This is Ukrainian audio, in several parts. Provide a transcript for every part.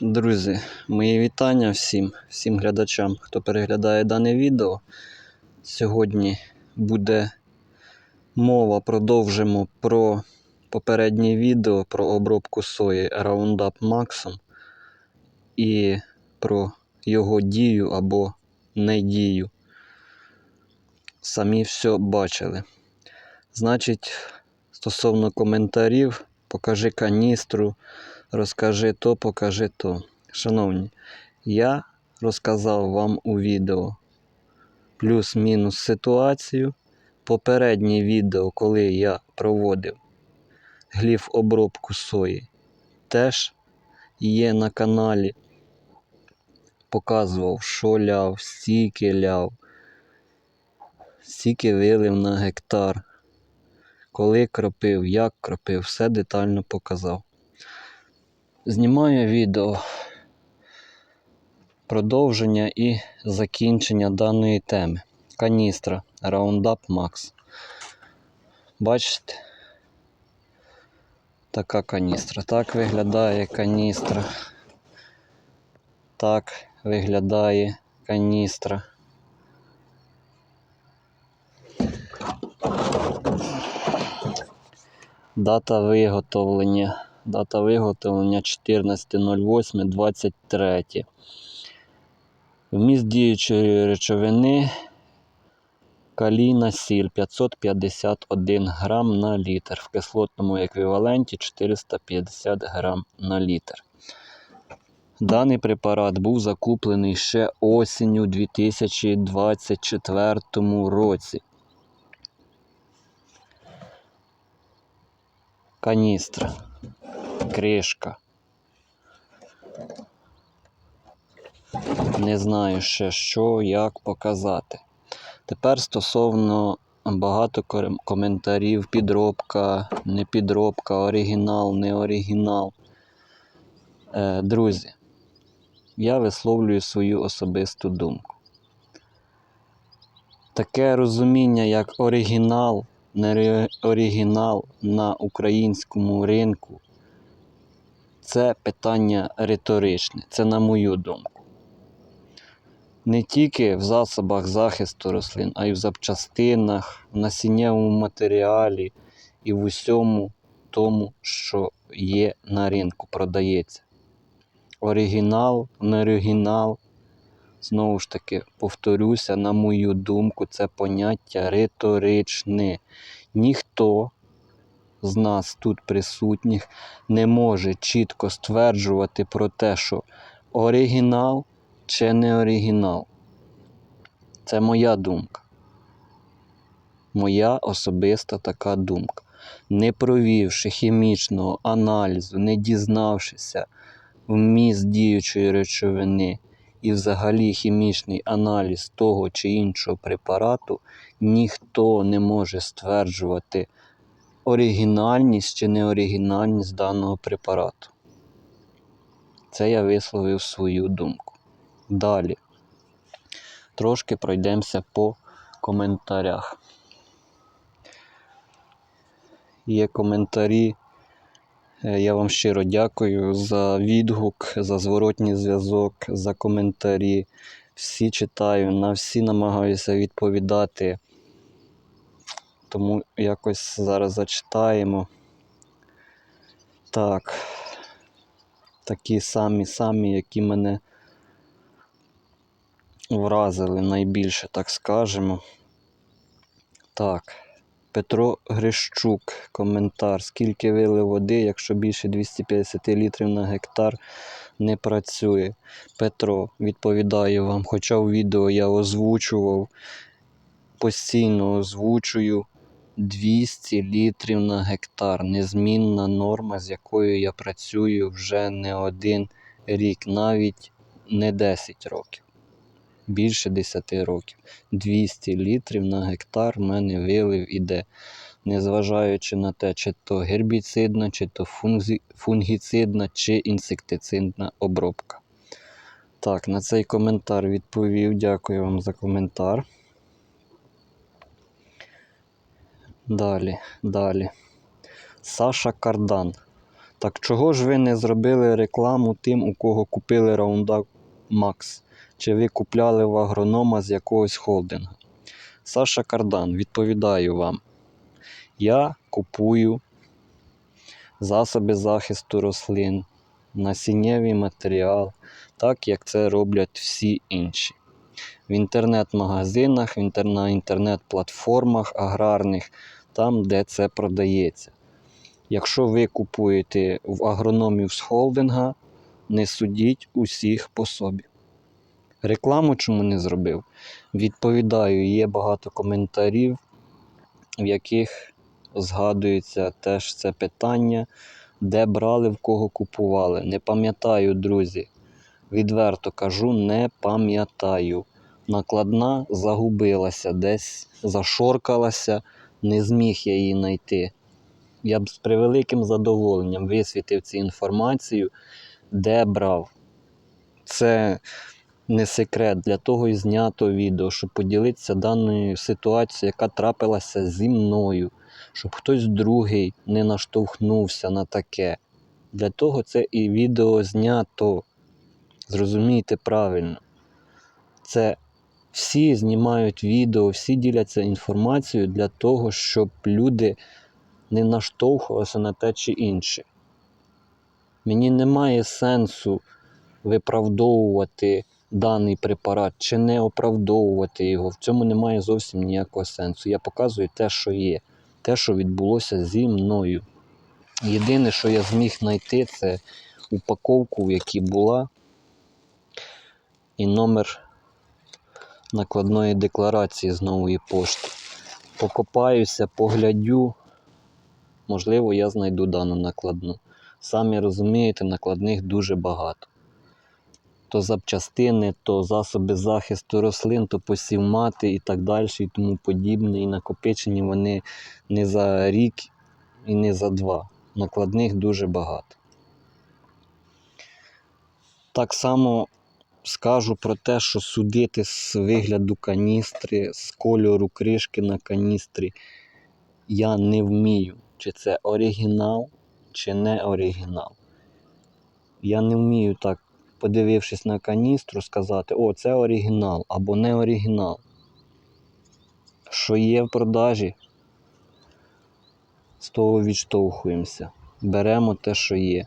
Друзі, мої вітання всім, всім глядачам, хто переглядає дане відео. Сьогодні буде мова, продовжимо про попереднє відео про обробку сої Roundup Maxом і про його дію або не дію. Самі все бачили. Значить, стосовно коментарів, покажи каністру, розкажи то, покажи то. Шановні, я розказав вам у відео плюс-мінус ситуацію. Попереднє відео, коли я проводив гліф обробку сої, теж є на каналі. Показував, що ляв, стільки ляв, стільки вилив на гектар, коли кропив, як кропив, все детально показав. Знімаю відео продовження і закінчення даної теми. Каністра Roundup Max. Бачите? Така каністра. Так виглядає каністра. Так виглядає каністра. Дата виготовлення. Дата виготовлення 14.08.23. Вміст діючої речовини калійна сіль 551 грам на літр. В кислотному еквіваленті 450 грам на літр. Даний препарат був закуплений ще осінню 2024 році. Каністра, кришка. Не знаю ще що, як показати. Тепер стосовно багато коментарів, підробка, не підробка, оригінал, не оригінал. Е, друзі, я висловлюю свою особисту думку. Таке розуміння, як оригінал, не оригінал на українському ринку, це питання риторичне, це на мою думку. Не тільки в засобах захисту рослин, а й в запчастинах, в насіннєвому матеріалі і в усьому тому, що є на ринку, продається. Оригінал, не оригінал. Знову ж таки, повторюся, на мою думку, це поняття риторичне. Ніхто з нас тут присутніх не може чітко стверджувати про те, що оригінал чи не оригінал. Це моя думка. Моя особиста така думка. Не провівши хімічного аналізу, не дізнавшися вміст діючої речовини і взагалі хімічний аналіз того чи іншого препарату, ніхто не може стверджувати оригінальність чи неоригінальність даного препарату. Це я висловив свою думку. Далі. Трошки пройдемося по коментарях. Є коментарі. Е, Я вам щиро дякую за відгук, за зворотній зв'язок, за коментарі. Всі читаю, на всі намагаюся відповідати. Тому якось зараз зачитаємо. Так. Такі самі самі, які мене вразили найбільше, так скажемо. Так. Петро Грищук, коментар. Скільки вили води, якщо більше 250 літрів на гектар не працює? Петро, відповідаю вам, хоча в відео я озвучував, постійно озвучую 200 літрів на гектар. Незмінна норма, з якою я працюю вже не один рік, навіть не 10 років. Більше 10 років. 200 літрів на гектар в мене вилив іде. Незважаючи на те, чи то гербіцидна, чи то фунгіцидна, чи інсектицидна обробка. Так, на цей коментар відповів. Дякую вам за коментар. Далі, далі. Саша Кардан. Так чого ж ви не зробили рекламу тим, у кого купили Roundup Max? Чи ви купляли в агронома з якогось холдингу? Саша Кардан, відповідаю вам. Я купую засоби захисту рослин, насіннєвий матеріал, так як це роблять всі інші. В інтернет-магазинах, на інтернет-платформах аграрних, там, де це продається. Якщо ви купуєте в агрономів з холдинга, не судіть усіх по собі. Рекламу чому не зробив? Відповідаю, є багато коментарів, в яких згадується теж це питання, де брали, в кого купували. Не пам'ятаю, друзі. Відверто кажу, не пам'ятаю. Накладна загубилася, десь зашоркалася, не зміг я її знайти. Я б з превеликим задоволенням висвітив цю інформацію, де брав. Це не секрет, для того і знято відео, щоб поділитися даною ситуацією, яка трапилася зі мною, щоб хтось другий не наштовхнувся на таке. Для того це і відео знято. Зрозумійте правильно. Це всі знімають відео, всі діляться інформацією для того, щоб люди не наштовхувалися на те чи інше. Мені немає сенсу виправдовувати даний препарат чи не оправдовувати його. В цьому немає зовсім ніякого сенсу. Я показую те, що є, те, що відбулося зі мною. Єдине, що я зміг знайти, це упаковку, в якій була, і номер накладної декларації з нової пошти. Покопаюся, поглядю. Можливо, я знайду дану накладну. Самі розумієте, накладних дуже багато. То запчастини, то засоби захисту рослин, то посівмати і так далі, і тому подібне. І накопичені вони не за рік і не за два. Накладних дуже багато. Так само скажу про те, що судити з вигляду каністри, з кольору кришки на каністрі я не вмію, чи це оригінал, чи не оригінал. Я не вмію так, подивившись на каністру, сказати, о, це оригінал або не оригінал. Що є в продажі, з того відштовхуємося. Беремо те, що є.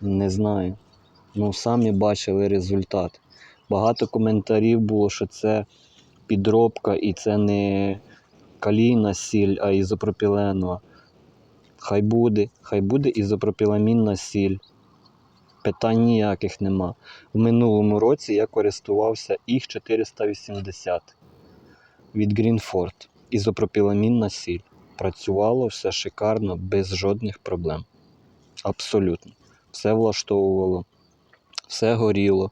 Не знаю. Ну, самі бачили результат. Багато коментарів було, що це підробка і це не калійна сіль, а ізопропіленова. Хай буде, хай буде ізопропіламінна сіль. Питань ніяких нема. В минулому році я користувався їх 480 від Greenford. Ізопропіламінна сіль. Працювало все шикарно, без жодних проблем. Абсолютно. Все влаштовувало, все горіло.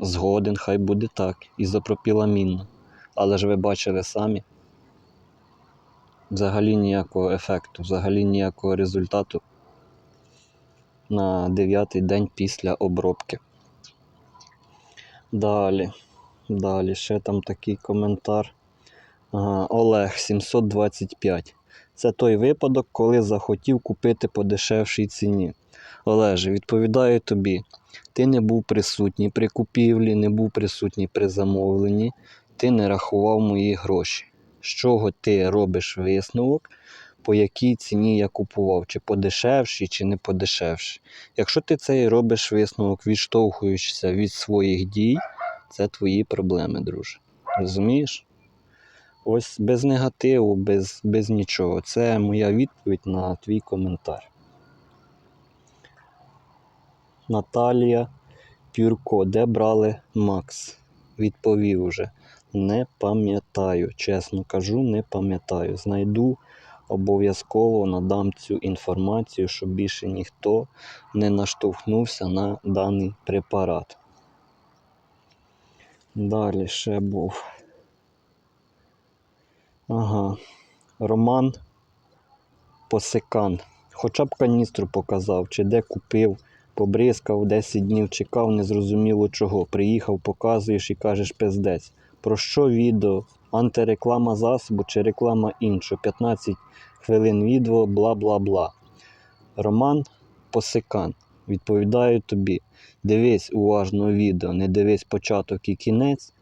Згоден, хай буде так. і Ізопропіламінно. Але ж ви бачили самі. Взагалі ніякого ефекту, взагалі ніякого результату на дев'ятий день після обробки. Далі, далі, ще там такий коментар. Ага, Олег 725. Це той випадок, коли захотів купити по дешевшій ціні. Олеже, відповідаю тобі, ти не був присутній при купівлі, не був присутній при замовленні, ти не рахував мої гроші. З чого ти робиш висновок, по якій ціні я купував, чи подешевші, чи не подешевші. Якщо ти цей робиш висновок, відштовхуючися від своїх дій, це твої проблеми, друже. Розумієш? Ось без негативу, без, без нічого. Це моя відповідь на твій коментар. Наталія Пюрко, де брали Макс? Відповів уже. Не пам'ятаю, чесно кажу, не пам'ятаю. Знайду обов'язково надам цю інформацію, щоб більше ніхто не наштовхнувся на даний препарат. Далі ще був. Ага. Роман Посикан. Хоча б каністру показав, чи де купив, побризкав, 10 днів чекав, незрозуміло чого. Приїхав, показуєш і кажеш пиздець. Про що відео? антиреклама засобу чи реклама іншого. 15 хвилин відео, бла бла бла. Роман Посикан. Відповідаю тобі. Дивись уважно відео, не дивись початок і кінець.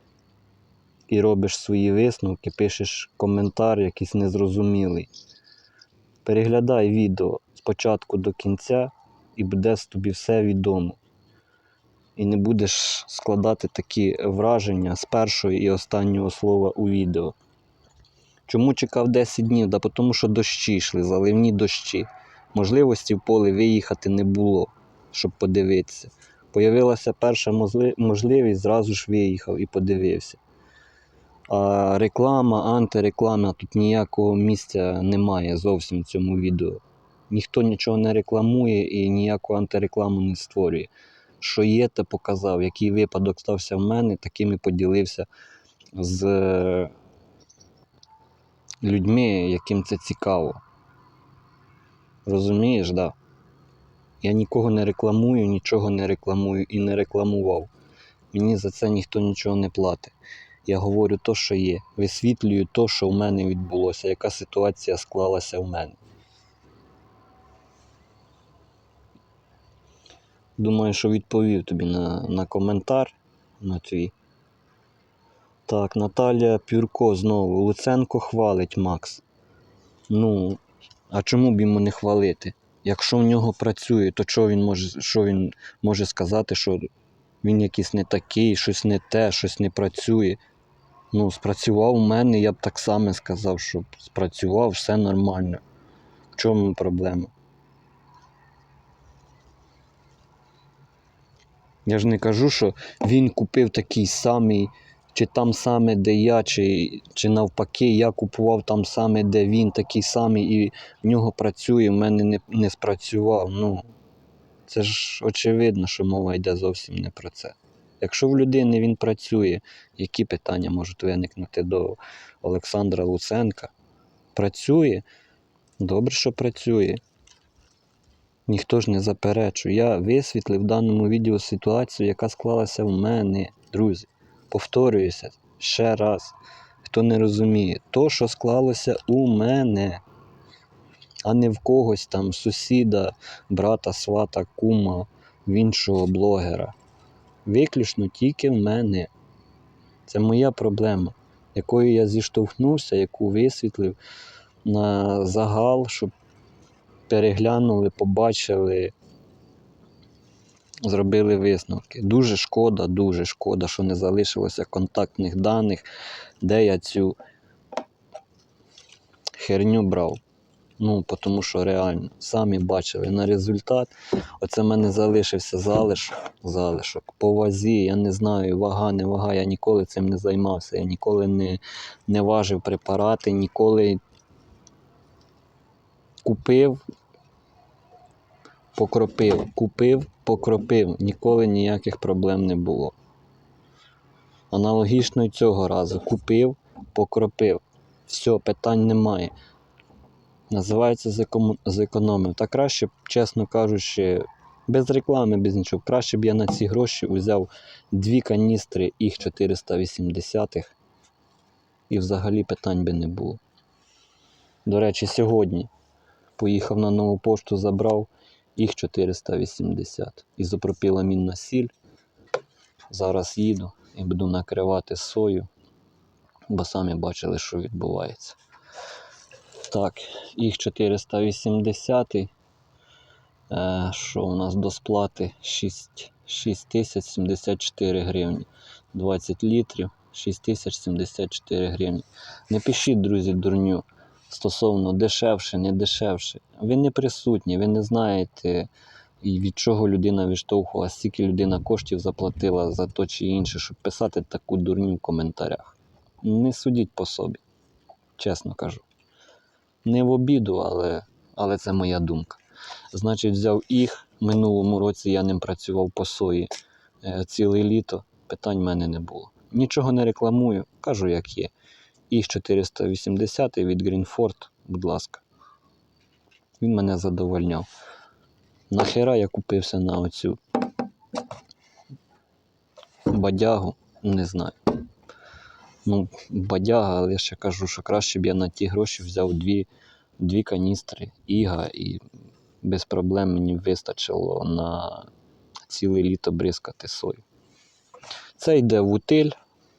І робиш свої висновки, пишеш коментар якийсь незрозумілий. Переглядай відео спочатку до кінця, і буде тобі все відомо. І не будеш складати такі враження з першого і останнього слова у відео. Чому чекав 10 днів? Да тому що дощі йшли, заливні дощі. Можливості в поле виїхати не було, щоб подивитися. Появилася перша можливість, зразу ж виїхав і подивився. А реклама, антиреклама, тут ніякого місця немає зовсім в цьому відео. Ніхто нічого не рекламує і ніяку антирекламу не створює. Що є, те показав. Який випадок стався в мене, таким і поділився з е, людьми, яким це цікаво. Розумієш, да? Я нікого не рекламую, нічого не рекламую і не рекламував. Мені за це ніхто нічого не платить. Я говорю то, що є. Висвітлюю то, що в мене відбулося, яка ситуація склалася в мене. Думаю, що відповів тобі на, на коментар на твій. Так, Наталія Пюрко знову. Луценко хвалить Макс. Ну, а чому б йому не хвалити? Якщо в нього працює, то що він може, що він може сказати, що він якийсь не такий, щось не те, щось не працює. Ну, спрацював у мене, я б так само сказав, що спрацював, все нормально. В чому проблема? Я ж не кажу, що він купив такий самий, чи там саме, де я, чи, чи навпаки, я купував там саме, де він такий самий, і в нього працює, в мене не, не спрацював. Ну, це ж очевидно, що мова йде зовсім не про це. Якщо в людини він працює, які питання можуть виникнути до Олександра Луценка? Працює? Добре, що працює. Ніхто ж не заперечує. Я висвітлив в даному відео ситуацію, яка склалася в мене, друзі. Повторююся ще раз. Хто не розуміє, то, що склалося у мене, а не в когось там сусіда, брата, свата, кума, в іншого блогера. Виключно тільки в мене. Це моя проблема, якою я зіштовхнувся, яку висвітлив на загал, щоб переглянули, побачили, зробили висновки. Дуже шкода, дуже шкода, що не залишилося контактних даних, де я цю херню брав. Ну, тому що реально, самі бачили на результат. Оце в мене залишився залишок, залишок. По вазі, я не знаю, вага, не вага, я ніколи цим не займався. Я ніколи не, не важив препарати, ніколи купив, покропив, купив, покропив. Ніколи ніяких проблем не було. Аналогічно і цього разу. Купив, покропив. Все, питань немає. Називається зекономив. Та краще, чесно кажучи, без реклами, без нічого. Краще б я на ці гроші взяв дві каністри їх 480 і взагалі питань би не було. До речі, сьогодні поїхав на нову пошту, забрав їх 480. Ізопропіламінна сіль. Зараз їду і буду накривати сою, бо самі бачили, що відбувається. Так, їх 480. Е, що у нас до сплати 6074 гривні. 20 літрів 6074 гривні. Не пишіть, друзі, дурню стосовно дешевше, не дешевше. Ви не присутні, ви не знаєте, від чого людина відштовхувала, скільки людина коштів заплатила за то чи інше, щоб писати таку дурню в коментарях. Не судіть по собі, чесно кажу. Не в обіду, але, але це моя думка. Значить, взяв їх. Минулому році я ним працював по сої е, ціле літо. Питань в мене не було. Нічого не рекламую, кажу, як є. Їх 480 від Greenford, будь ласка. Він мене задовольняв. Нахера я купився на оцю бадягу, не знаю. Ну, бадяга, але я ще кажу, що краще б я на ті гроші взяв дві, дві каністри Іга і без проблем мені вистачило на ціле літо бризкати сою. Це йде в утиль,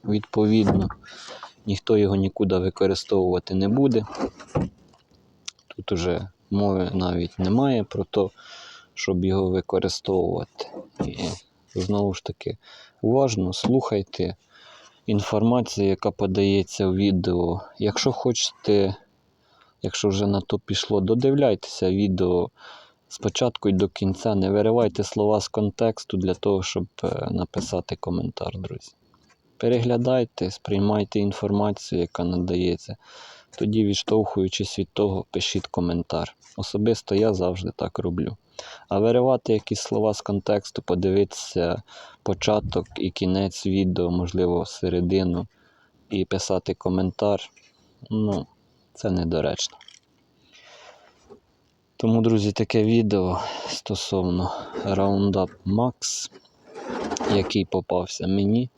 відповідно. Ніхто його нікуди використовувати не буде. Тут уже мови навіть немає про те, щоб його використовувати. І знову ж таки, уважно слухайте інформацію, яка подається в відео. Якщо хочете, якщо вже на то пішло, додивляйтеся відео спочатку і до кінця. Не виривайте слова з контексту для того, щоб е, написати коментар, друзі. Переглядайте, сприймайте інформацію, яка надається. Тоді, відштовхуючись від того, пишіть коментар. Особисто я завжди так роблю. А виривати якісь слова з контексту, подивитися початок і кінець відео, можливо, середину, і писати коментар, ну, це недоречно. Тому, друзі, таке відео стосовно Roundup Max, який попався мені.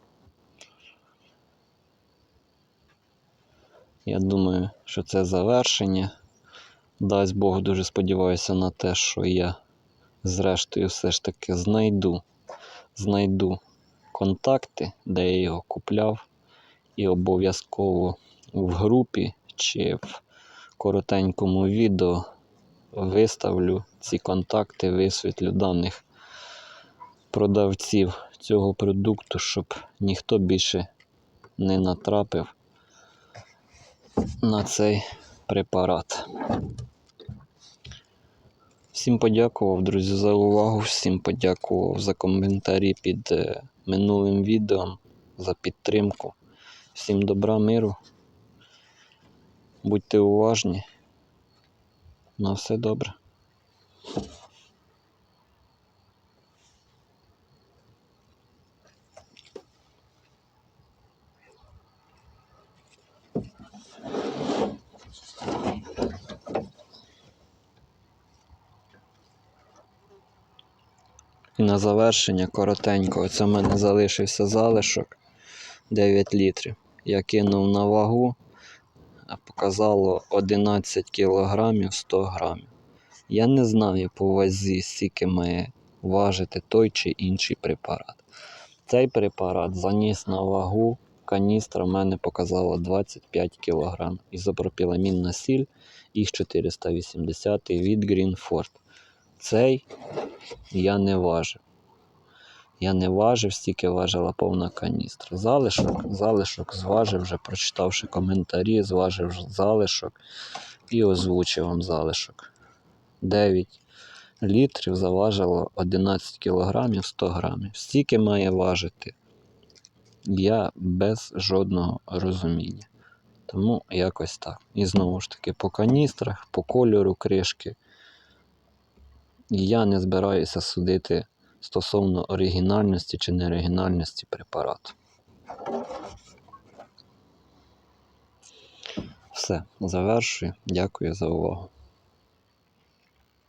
Я думаю, що це завершення. Дасть Бог, дуже сподіваюся на те, що я зрештою все ж таки знайду, знайду контакти, де я його купляв, і обов'язково в групі чи в коротенькому відео виставлю ці контакти, висвітлю даних продавців цього продукту, щоб ніхто більше не натрапив на цей препарат. Всім подякував, друзі, за увагу. Всім подякував за коментарі під е, минулим відео, за підтримку. Всім добра, миру. Будьте уважні. На все добре. І на завершення коротенько. Оце в мене залишився залишок 9 літрів. Я кинув на вагу, показало 11 кілограмів 100 грамів. Я не знаю по вазі, скільки має важити той чи інший препарат. Цей препарат заніс на вагу, каністра в мене показала 25 кг. Ізопропіламінна сіль, їх 480 від Greenford. Цей я не важив. Я не важив, стільки важила повна каністра. Залишок, залишок зважив, вже прочитавши коментарі, зважив залишок і озвучив вам залишок. 9 літрів заважило 11 кілограмів 100 грамів. Стільки має важити я без жодного розуміння. Тому якось так. І знову ж таки, по каністрах, по кольору кришки. Я не збираюся судити стосовно оригінальності чи неоригінальності препарату. Все, завершую. Дякую за увагу.